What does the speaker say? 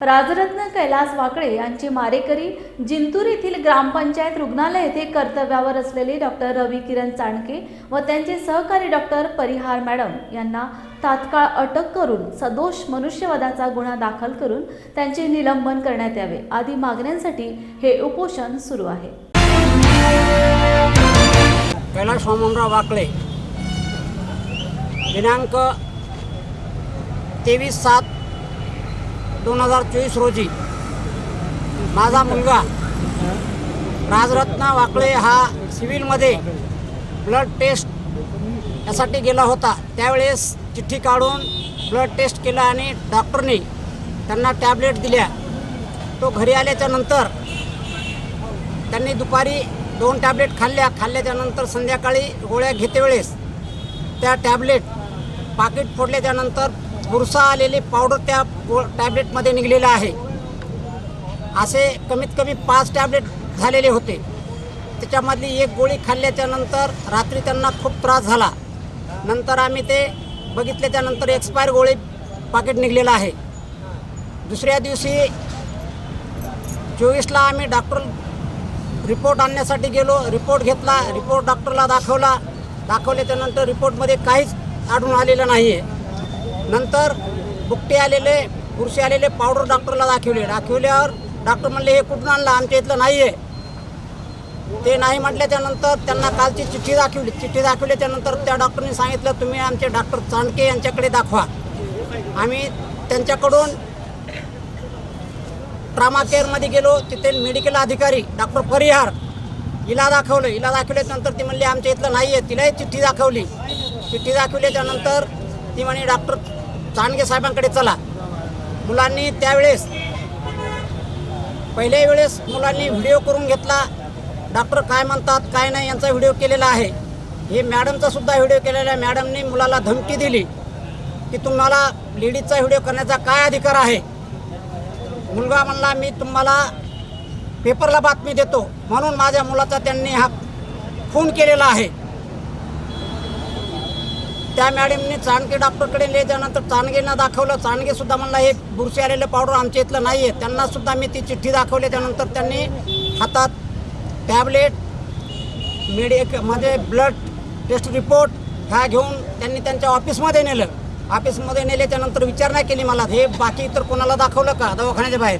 राजरत्न कैलास वाकळे यांचे मारेकरी जिंतूर येथील ग्रामपंचायत रुग्णालय येथे कर्तव्यावर असलेले डॉक्टर रवी किरण चाणके व त्यांचे सहकारी डॉक्टर परिहार मॅडम यांना तात्काळ अटक करून सदोष मनुष्यवधाचा गुन्हा दाखल करून त्यांचे निलंबन करण्यात यावे आदी मागण्यांसाठी हे उपोषण सुरू आहे. कैलास वामनराव वाकळे दिनांक तेवीस सात दोन हजार चोवीस रोजी माझा मुलगा राजरत्न वाकळे हा सिव्हिलमध्ये ब्लड टेस्ट यासाठी गेला होता. त्यावेळेस चिठ्ठी काढून ब्लड टेस्ट केला आणि डॉक्टरने त्यांना टॅबलेट दिल्या. तो घरी आल्याच्यानंतर त्यांनी दुपारी दोन टॅबलेट खाल्ल्या. खाल्ल्याच्यानंतर संध्याकाळी गोळ्या घेते वेळेस त्या टॅबलेट पाकिट फोडल्याच्यानंतर बुरसा आलेली पावडर त्या गो टॅबलेटमध्ये निघलेलं आहे. असे कमीत कमी पाच टॅबलेट झालेले होते. त्याच्यामधली एक गोळी खाल्ल्याच्यानंतर रात्री त्यांना खूप त्रास झाला. नंतर आम्ही ते बघितल्याच्यानंतर एक्सपायर गोळी पाकिट निघलेलं आहे. दुसऱ्या दिवशी चोवीसला आम्ही डॉक्टर रिपोर्ट आणण्यासाठी गेलो. रिपोर्ट घेतला. रिपोर्ट डॉक्टरला दाखवला. दाखवल्याच्यानंतर रिपोर्टमध्ये काहीच आढळून आलेलं नाही आहे नंतर बुकटे आलेले बुरशी आलेले पावडर डॉक्टरला दाखवले. दाखवल्यावर डॉक्टर म्हणले हे कुठून आणलं? आमच्या इथलं नाही आहे ते नाही म्हटल्याच्यानंतर त्यांना कालची चिठ्ठी दाखवली. चिठ्ठी दाखवल्याच्यानंतर त्या डॉक्टरने सांगितलं तुम्ही आमचे डॉक्टर चाणके यांच्याकडे दाखवा. आम्ही त्यांच्याकडून ट्रामा केअरमध्ये गेलो. तिथे मेडिकल अधिकारी डॉक्टर परिहार हिला दाखवलं. हिला दाखवल्यानंतर ती म्हणली आमच्या इथलं नाही आहे तिलाही चिठ्ठी दाखवली. चिठ्ठी दाखवल्याच्यानंतर ती म्हणे डॉक्टर चांडगे साहेबांकडे चला. मुलांनी त्यावेळेस पहिल्या वेळेस मुलांनी व्हिडिओ करून घेतला. डॉक्टर काय म्हणतात काय नाही यांचा व्हिडिओ केलेला आहे. हे मॅडमचा सुद्धा व्हिडिओ केलेला आहे. मॅडमनी मुलाला धमकी दिली की तुम्हाला लेडीजचा व्हिडिओ करण्याचा काय अधिकार आहे? मुलगा म्हणला मी तुम्हाला पेपरला बातमी देतो. म्हणून माझ्या मुलाचा त्यांनी हा फोन केलेला आहे. त्या मॅडमने चाणके डॉक्टरकडे नेल्यानंतर चाणगेंना दाखवलं चाणगेसुद्धा म्हणला हे बुरशी आलेलं पावडर आमच्या इथलं नाही आहे त्यांनासुद्धा मी ती चिठ्ठी दाखवली. त्यानंतर त्यांनी हातात टॅबलेट मेडिक म्हणजे ब्लड टेस्ट रिपोर्ट ह्या घेऊन त्यांनी त्यांच्या ऑफिसमध्ये नेलं. ऑफिसमध्ये नेले त्यानंतर विचारणा केली मला हे बाकी इतर कोणाला दाखवलं का? दवाखान्याच्या बाहेर?